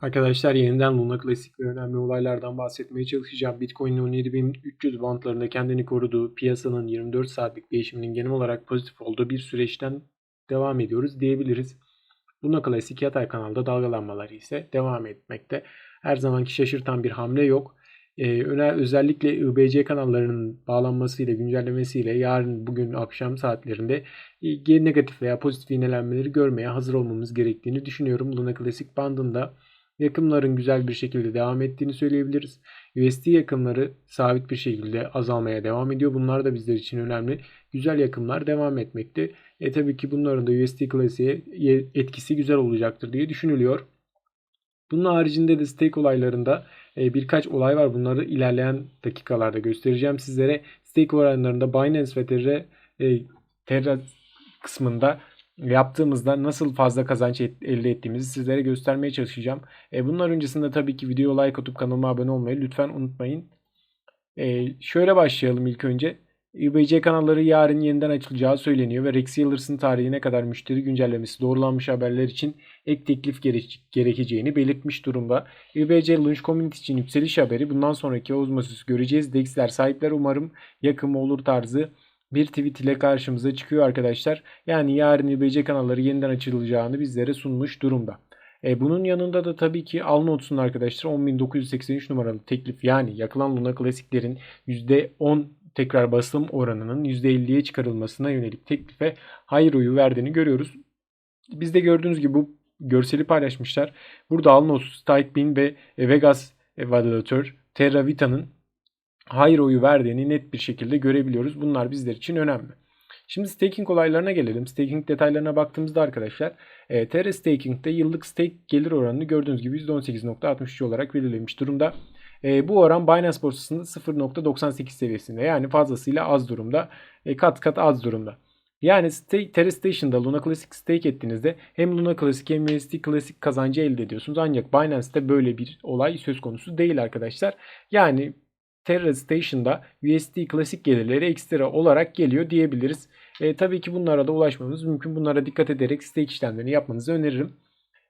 Arkadaşlar yeniden Luna Klasik ve önemli olaylardan bahsetmeye çalışacağım. Bitcoin'in 17.300 bantlarında kendini koruduğu, piyasanın 24 saatlik değişiminin genel olarak pozitif olduğu bir süreçten devam ediyoruz diyebiliriz. Luna Klasik yatay kanalda dalgalanmaları ise devam etmekte. Her zamanki şaşırtan bir hamle yok. Ee, özellikle IBC kanallarının bağlanmasıyla, güncellemesiyle yarın bugün akşam saatlerinde e, negatif veya pozitif iğnelenmeleri görmeye hazır olmamız gerektiğini düşünüyorum. Luna Klasik bandında yakımların güzel bir şekilde devam ettiğini söyleyebiliriz. USD yakımları sabit bir şekilde azalmaya devam ediyor. Bunlar da bizler için önemli. Güzel yakımlar devam etmekte. E tabii ki bunların da USD klasiğe etkisi güzel olacaktır diye düşünülüyor. Bunun haricinde de stake olaylarında e, birkaç olay var. Bunları ilerleyen dakikalarda göstereceğim sizlere. Stake olaylarında Binance ve Terra, e, Terra kısmında yaptığımızda nasıl fazla kazanç elde ettiğimizi sizlere göstermeye çalışacağım. E, bunlar öncesinde tabii ki video like atıp kanalıma abone olmayı lütfen unutmayın. E, şöyle başlayalım ilk önce. UBC kanalları yarın yeniden açılacağı söyleniyor ve Rex Yillers'ın tarihine kadar müşteri güncellemesi doğrulanmış haberler için ek teklif gerekeceğini belirtmiş durumda. UBC Launch Community için yükseliş haberi bundan sonraki Osmosis göreceğiz. Dex'ler sahipler umarım yakın olur tarzı bir tweet ile karşımıza çıkıyor arkadaşlar. Yani yarın İBC kanalları yeniden açılacağını bizlere sunmuş durumda. E, bunun yanında da tabii ki al notsun arkadaşlar 10.983 numaralı teklif yani yakılan Luna klasiklerin %10 tekrar basım oranının %50'ye çıkarılmasına yönelik teklife hayır oyu verdiğini görüyoruz. Biz de gördüğünüz gibi bu görseli paylaşmışlar. Burada Alnos, Type ve Vegas Validator Terra Vita'nın hayır oyu verdiğini net bir şekilde görebiliyoruz. Bunlar bizler için önemli. Şimdi staking olaylarına gelelim. Staking detaylarına baktığımızda arkadaşlar e, TR Staking'de yıllık stake gelir oranını gördüğünüz gibi %18.63 olarak belirlemiş durumda. E, bu oran Binance borsasında 0.98 seviyesinde yani fazlasıyla az durumda. E, kat kat az durumda. Yani Terra Station'da Luna Classic stake ettiğinizde hem Luna Classic hem USD Classic kazancı elde ediyorsunuz. Ancak Binance'te böyle bir olay söz konusu değil arkadaşlar. Yani Terra Station'da USD klasik gelirleri ekstra olarak geliyor diyebiliriz. E, tabii ki bunlara da ulaşmamız mümkün. Bunlara dikkat ederek stake işlemlerini yapmanızı öneririm.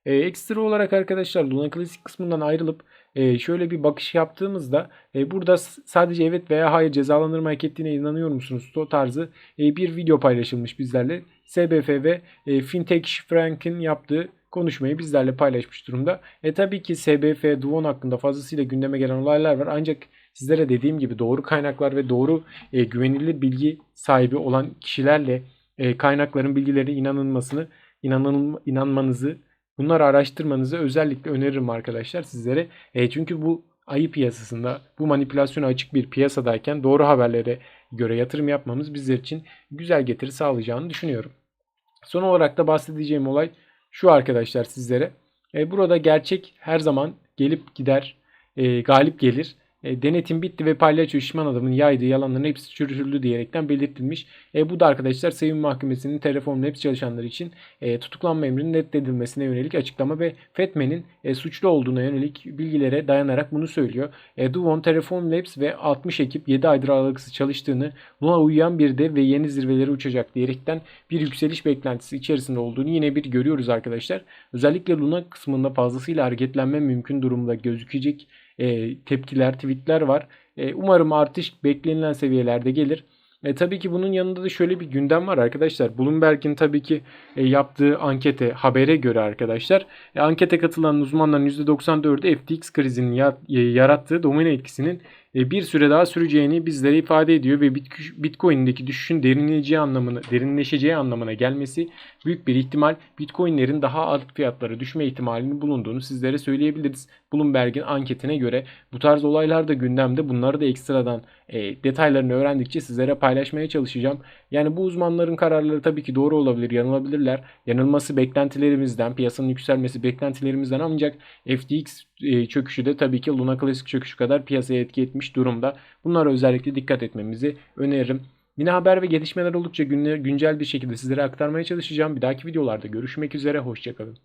E, ekstra olarak arkadaşlar Luna Classic kısmından ayrılıp e, şöyle bir bakış yaptığımızda e, burada sadece evet veya hayır cezalandırma hak ettiğine inanıyor musunuz? O tarzı e, bir video paylaşılmış bizlerle. SBF ve e, Fintech Frank'in yaptığı konuşmayı bizlerle paylaşmış durumda. E tabii ki SBF, Duon hakkında fazlasıyla gündeme gelen olaylar var. Ancak sizlere dediğim gibi doğru kaynaklar ve doğru e, güvenilir bilgi sahibi olan kişilerle e, kaynakların bilgileri inanılmasını, inanıl, inanmanızı, bunları araştırmanızı özellikle öneririm arkadaşlar sizlere. E, çünkü bu ayı piyasasında, bu manipülasyona açık bir piyasadayken doğru haberlere göre yatırım yapmamız bizler için güzel getiri sağlayacağını düşünüyorum. Son olarak da bahsedeceğim olay şu arkadaşlar sizlere. E, burada gerçek her zaman gelip gider, e, galip gelir. E, denetim bitti ve palyaço şişman adamın yaydığı yalanların hepsi çürütüldü diyerekten belirtilmiş. E, bu da arkadaşlar Sevim Mahkemesi'nin telefonla hepsi çalışanları için e, tutuklanma emrinin reddedilmesine yönelik açıklama ve Fetmen'in e, suçlu olduğuna yönelik bilgilere dayanarak bunu söylüyor. E, Duvon, Telefon Labs ve 60 ekip 7 aydır aralıksız çalıştığını, buna uyuyan bir de ve yeni zirveleri uçacak diyerekten bir yükseliş beklentisi içerisinde olduğunu yine bir görüyoruz arkadaşlar. Özellikle Luna kısmında fazlasıyla hareketlenme mümkün durumda gözükecek e, tepkiler, tweetler var. E, umarım artış beklenilen seviyelerde gelir. E, tabii ki bunun yanında da şöyle bir gündem var arkadaşlar. Bloomberg'in tabii ki e, yaptığı ankete, habere göre arkadaşlar. E, ankete katılan uzmanların %94'ü FTX krizinin ya, yarattığı domino etkisinin bir süre daha süreceğini bizlere ifade ediyor ve Bitcoin'deki düşüşün derinleşeceği anlamına, derinleşeceği anlamına gelmesi büyük bir ihtimal Bitcoin'lerin daha alt fiyatlara düşme ihtimalinin bulunduğunu sizlere söyleyebiliriz. Bloomberg'in anketine göre bu tarz olaylar da gündemde. Bunları da ekstradan e, detaylarını öğrendikçe sizlere paylaşmaya çalışacağım. Yani bu uzmanların kararları tabii ki doğru olabilir, yanılabilirler. Yanılması beklentilerimizden, piyasanın yükselmesi beklentilerimizden ancak FTX e, çöküşü de tabii ki Luna Classic çöküşü kadar piyasaya etki etmiş durumda. Bunlara özellikle dikkat etmemizi öneririm. Yine haber ve gelişmeler oldukça güncel bir şekilde sizlere aktarmaya çalışacağım. Bir dahaki videolarda görüşmek üzere. Hoşçakalın.